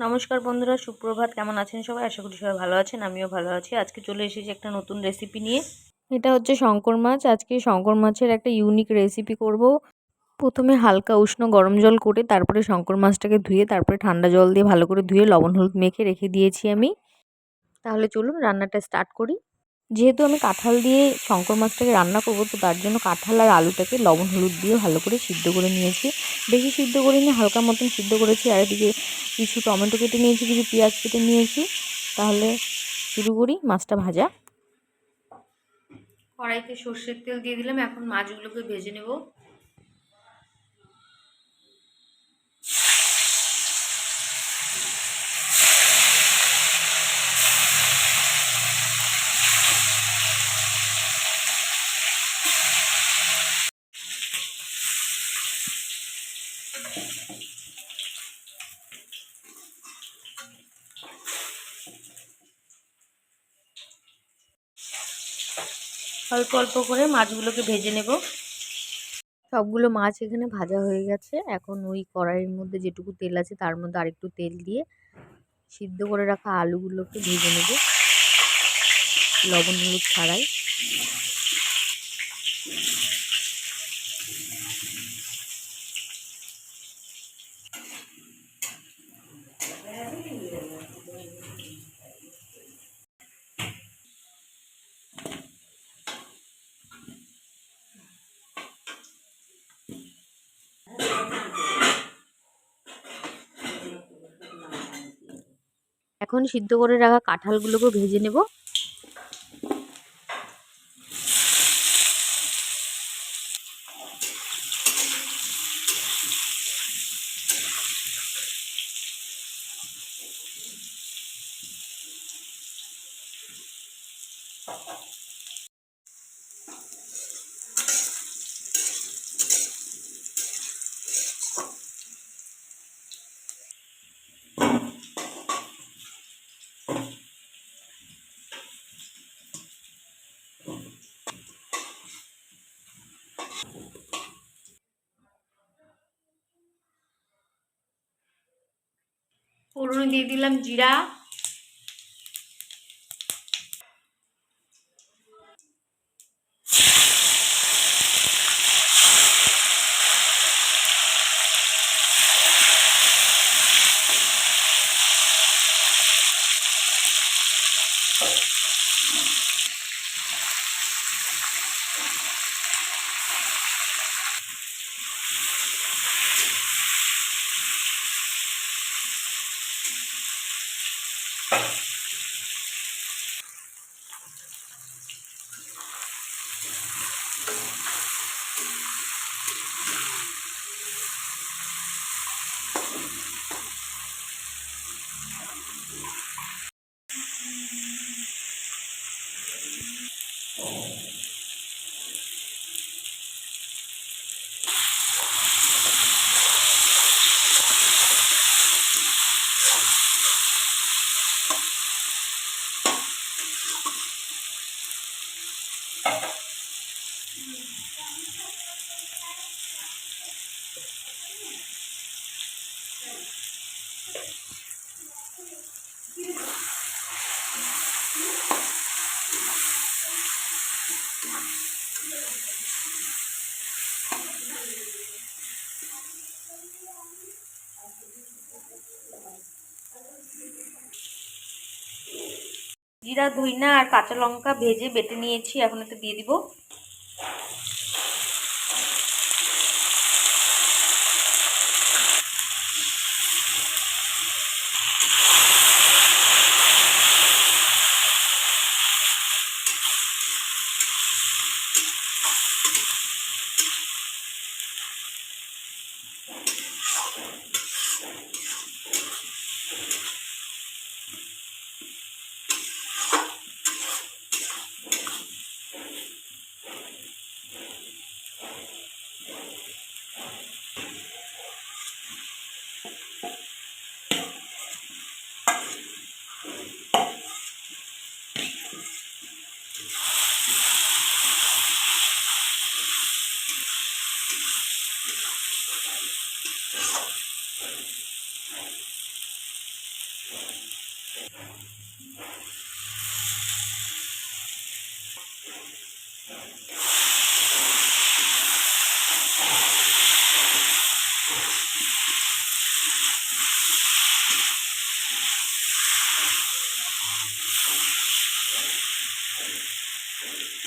নমস্কার বন্ধুরা, সুপ্রভাত। কেমন আছেন সবাই? আশা করি সবাই ভালো আছেন, আমিও ভালো আছি। আজকে চলে এসেছি একটা নতুন রেসিপি নিয়ে। এটা হচ্ছে শঙ্কর মাছ। আজকে শঙ্কর মাছের একটা ইউনিক রেসিপি করব। প্রথমে হালকা উষ্ণ গরম জল করে তারপরে শঙ্কর মাছটাকে ধুয়ে, তারপরে ঠান্ডা জল দিয়ে ভালো করে ধুয়ে লবণ হলুদ মেখে রেখে দিয়েছি আমি। তাহলে চলুন রান্নাটা স্টার্ট করি। যেহেতু আমি কাঁঠাল দিয়ে শঙ্কর মাছটাকে রান্না করব, তো তার জন্য কাঁঠাল আর আলুটাকে লবণ, হলুদ দিয়ে ভালো করে সিদ্ধ করে নিয়েছি। বেশি সিদ্ধ করিনি, হালকা মতন সিদ্ধ করেছি, আর এদিকে কিছু টমেটো কেটে নিয়েছি, কিছু পেঁয়াজ কেটে নিয়েছি। তাহলে শুরু করি মাছটা ভাজা। কড়াইতে সর্ষের তেল দিয়ে দিলাম, এখন মাছগুলোকে ভেজে নেব। অল্প অল্প করে মাছগুলোকে ভেজে নেব। সবগুলো মাছ এখানে ভাজা হয়ে গেছে। এখন ওই কড়াইয়ের মধ্যে যেটুকু তেল আছে তার মধ্যে আরেকটু তেল দিয়ে সিদ্ধ করে রাখা আলুগুলোকে ভেজে নেব। লবণ, হলুদ ছাড়াই। এখন সিদ্ধ করে রাখা কাঁঠালগুলোকেও ভেজে নেব। ফোড়নে দিয়ে দিলাম জিরা। Thank you. জিরা ধইনা আর কাঁচা লঙ্কা ভেজে বেটে নিয়েছি। এখন এটা দিয়ে দিব।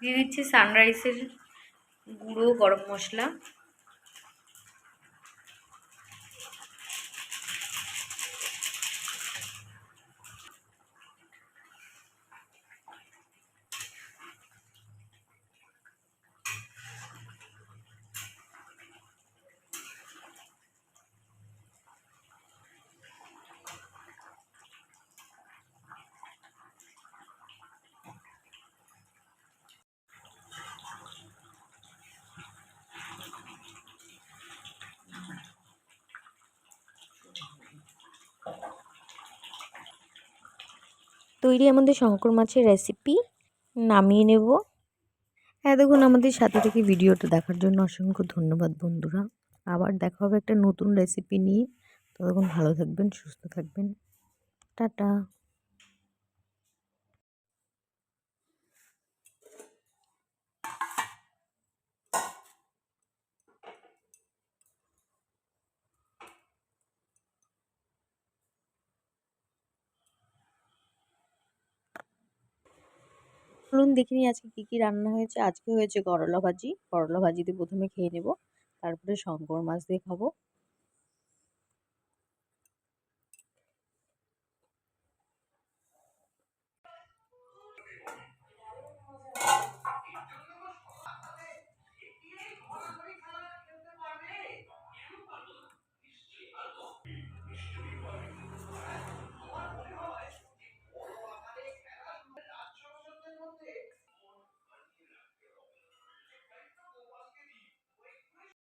দিয়ে দিচ্ছি সানরাইসের গুঁড়ো গরম মশলা। তৈরি আমাদের শঙ্কর মাছের রেসিপি নামিয়ে নেব। হ্যাঁ দেখুন, আমাদের সাথে থেকে ভিডিওটা দেখার জন্য অসংখ্য ধন্যবাদ, বন্ধুরা। আবার দেখা হবে একটা নতুন রেসিপি নিয়ে। ততক্ষণ ভালো থাকবেন, সুস্থ থাকবেন। টাটা। চলুন দেখে নিই আজকে কী কী রান্না হয়েছে? আজকে হয়েছে করলা ভাজি। করলা ভাজিতে প্রথমে খেয়ে নেব। তারপরে শঙ্কর মাছ দিয়ে খাব।